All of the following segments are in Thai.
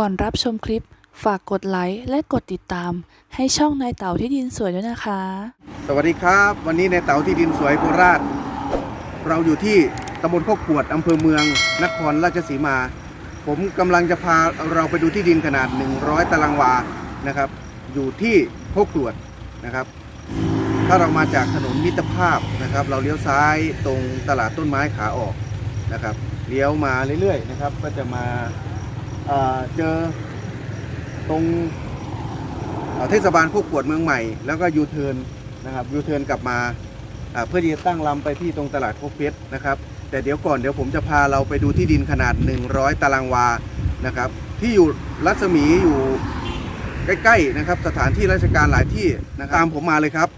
ก่อนรับชมคลิปฝากกดไลค์และกดติดตาม ให้ช่องนายเต่าที่ดินสวยด้วยนะคะ สวัสดีครับ วันนี้ในเต๋าที่ดินสวยโคราช เราอยู่ที่ ตำบลโคกขวดอำเภอเมือง นครราชสีมา ผมกำลังจะพาเราไปดูที่ดินขนาด 100 ตารางวานะครับ อยู่ที่โคกขวดนะครับ ถ้าเรามาจากถนนมิตรภาพนะครับ เราเลี้ยวซ้ายตรงตลาดต้นไม้ขาออกนะครับเลี้ยวมาเรื่อยๆนะครับ ก็จะมาเอ่อเจอตรงเเทศบาลโคกขวดเมืองใหม่ แล้วก็ยูเทิร์นนะครับยูเทิร์นกลับมาอ่าเพื่อที่จะตั้งลำไปที่ตรงตลาดโคกเพชรนะครับ แต่เดี๋ยวก่อนเดี๋ยวผมจะพาเราไปดูที่ดินขนาด 100 ตารางวานะครับ ที่อยู่รัศมีอยู่ใกล้ๆนะครับ สถานที่ราชการหลายที่นะครับตามผมมาเลยครับ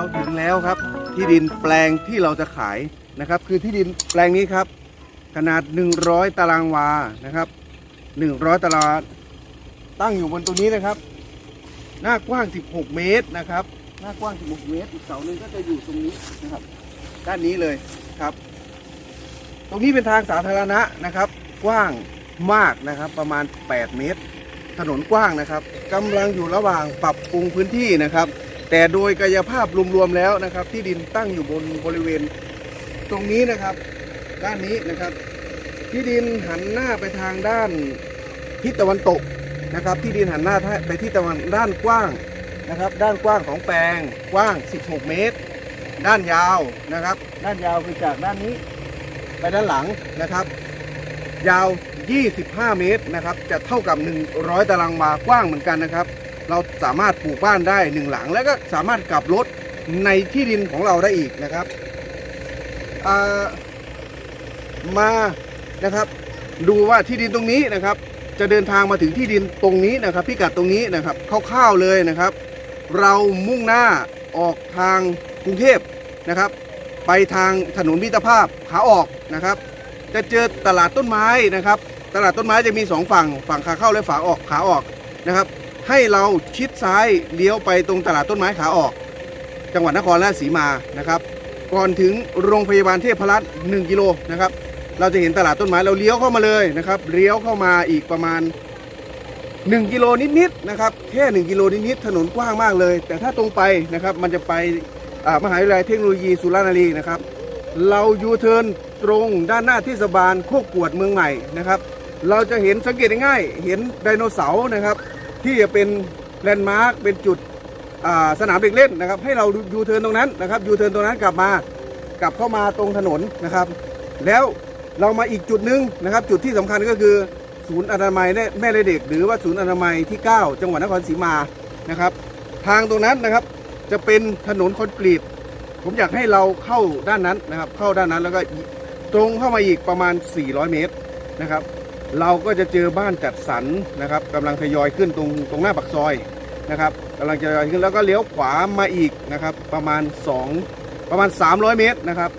เราถึงแล้วครับ ที่ดินแปลงที่เราจะขายนะครับ คือที่ดินแปลงนี้ครับ ขนาด 100 ตารางวานะครับ 100 ตารางตั้งอยู่บนตรงนี้นะครับ หน้ากว้าง 16 เมตรนะครับ หน้ากว้าง 16 เมตรอีกเสาหนึ่งก็จะอยู่ตรงนี้นะครับ ด้านนี้เลยครับ ตรงนี้เป็นทางสาธารณะนะครับ กว้างมากนะครับประมาณ 8 เมตร ถนนกว้างนะครับกำลังอยู่ระหว่างปรับปรุงพื้นที่นะครับ แต่โดยกายภาพรวมๆแล้วนะครับ ที่ดินตั้งอยู่บนบริเวณตรงนี้นะครับ ด้านนี้นะครับ ที่ดินหันหน้าไปทางด้านทิศตะวันตกนะครับ ที่ดินหันหน้าไปที่ตะวันด้านกว้างนะครับ ด้านกว้างของแปลงกว้าง 16 เมตร ด้านยาวนะครับ ด้านยาวคือจากด้านนี้ ไปด้านหลังนะครับ ยาว 25 เมตรนะครับ จะเท่ากับ 100 ตารางวากว้างเหมือนกันนะครับ เราสามารถปลูกบ้านได้หนึ่งหลัง แล้วก็สามารถกลับรถในที่ดินของเราได้อีกนะครับมานะครับ ดูว่าที่ดินตรงนี้นะครับ จะเดินทางมาถึงที่ดินตรงนี้นะครับ พิกัดตรงนี้นะครับคร่าวๆเลยนะครับ เรามุ่งหน้าออกทางกรุงเทพนะครับ ไปทางถนนมิตรภาพขาออกนะครับ จะเจอตลาดต้นไม้นะครับ ตลาดต้นไม้จะมีสองฝั่งฝั่งขาเข้าและฝาออกขาออกนะครับ ให้เราชิดซ้ายเลี้ยวไปตรงตลาดต้นไม้ขาออก จังหวัดนครราชสีมานะครับก่อนถึงโรงพยาบาลเทพรัตน์1กิโลนะครับเราจะเห็นตลาดต้นไม้เราเลี้ยวเข้ามาเลยนะครับเลี้ยวเข้ามาอีกประมาณ 1 กิโลนิดๆนะครับแค่ 1 กิโลนิดๆถนนกว้างมากเลย แต่ถ้าตรงไปนะครับมันจะไปมหาวิทยาลัยเทคโนโลยีสุรานารีนะครับเรายูเทิร์นตรงด้านหน้าเทศบาลโคกกวดเมืองใหม่นะครับเราจะเห็นสังเกตง่ายเห็นไดโนเสาร์นะครับ ที่จะเป็นแลนด์มาร์คเป็นจุดสนามเด็กเล่นนะครับ ให้เรายูเทิร์นตรงนั้นนะครับยูเทิร์นตรงนั้นกลับมากลับเข้ามาตรงถนนนะครับ แล้วเรามาอีกจุดหนึ่งนะครับ จุดที่สำคัญก็คือศูนย์อนามัยแม่และเด็ก หรือว่าศูนย์อนามัยที่ 9 จังหวัดนครศรีมานะครับ ทางตรงนั้นนะครับจะเป็นถนนคอนกรีตผมอยากให้เราเข้าด้านนั้นนะครับ เข้าด้านนั้นแล้วก็ตรงเข้ามาอีกประมาณ 400 เมตรนะครับ เราก็จะเจอบ้านจัดสรรนะครับกำลังทยอยขึ้นตรงตรงหน้าปากซอยนะครับกำลังจะทยอยขึ้นแล้วก็เลี้ยวขวามาอีกนะครับ ประมาณ 2 ประมาณ 300 เมตรนะครับ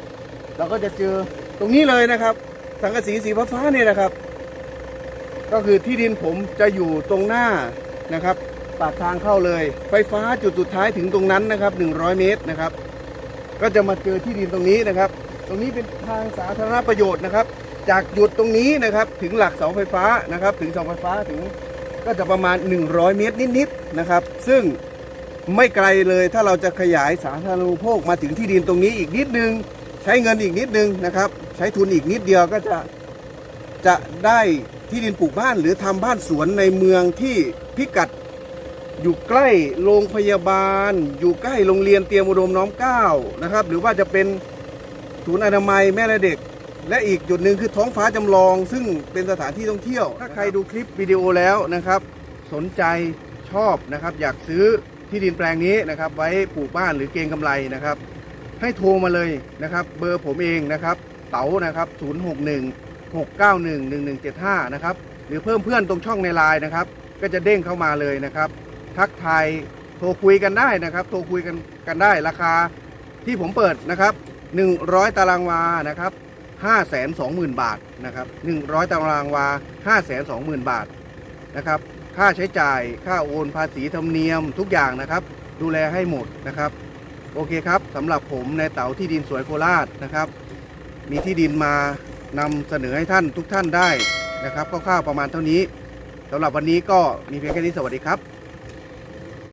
เราก็จะเจอตรงนี้เลยนะครับสังกะสีสีฟ้าๆเนี่ยนะครับ ก็คือที่ดินผมจะอยู่ตรงหน้านะครับปากทางเข้าเลย ไฟฟ้าจุดสุดท้ายถึงตรงนั้นนะครับ 100 เมตรนะครับ ก็จะมาเจอที่ดินตรงนี้นะครับ ตรงนี้เป็นทางสาธารณประโยชน์นะครับ จากจุดตรงนี้นะครับถึงหลักเสาไฟฟ้านะครับ ถึงเสาไฟฟ้าถึงก็จะประมาณ 100 เมตรนิดๆนะครับ ซึ่งไม่ไกลเลยถ้าเราจะขยายสาธารณูปโภคมาถึงที่ดินตรงนี้อีกนิดนึง ใช้เงินอีกนิดนึงนะครับ ใช้ทุนอีกนิดเดียวก็จะจะได้ที่ดินปลูกบ้านหรือทำบ้านสวนในเมืองที่พิกัดอยู่ใกล้โรงพยาบาล อยู่ใกล้โรงเรียนเตรียมอุดมน้อมเก้านะครับ หรือว่าจะเป็นศูนย์อนามัยแม่และเด็ก และอีกจุดหนึ่งคือท้องฟ้าจำลอง ซึ่งเป็นสถานที่ท่องเที่ยว ถ้าใครดูคลิปวิดีโอแล้วนะครับ สนใจชอบนะครับ อยากซื้อที่ดินแปลงนี้นะครับ ไว้ปลูกบ้านหรือเก็งกำไรนะครับ ให้โทรมาเลยนะครับ เบอร์ผมเองนะครับ เต๋านะครับ 061 691 1175 นะครับ หรือเพิ่มเพื่อนตรงช่องในไลน์นะครับ ก็จะเด้งเข้ามาเลยนะครับ ทักทายโทรคุยกันได้นะครับ โทรคุยกันกันได้ราคาที่ผมเปิดนะครับ 100 ตารางวานะครับ 520,000 บาทนะครับ100 ตารางวา 520,000 บาทนะครับ ค่าใช้จ่าย ค่าโอนภาษีธรรมเนียมทุกอย่างนะครับ ดูแลให้หมดนะครับ โอเคครับสำหรับผมในเต๋าที่ดินสวยโคราชนะครับ มีที่ดินมานำเสนอให้ท่านทุกท่านได้นะครับคร่าวๆประมาณเท่านี้สำหรับวันนี้ก็มีเพียงแค่นี้สวัสดีครับ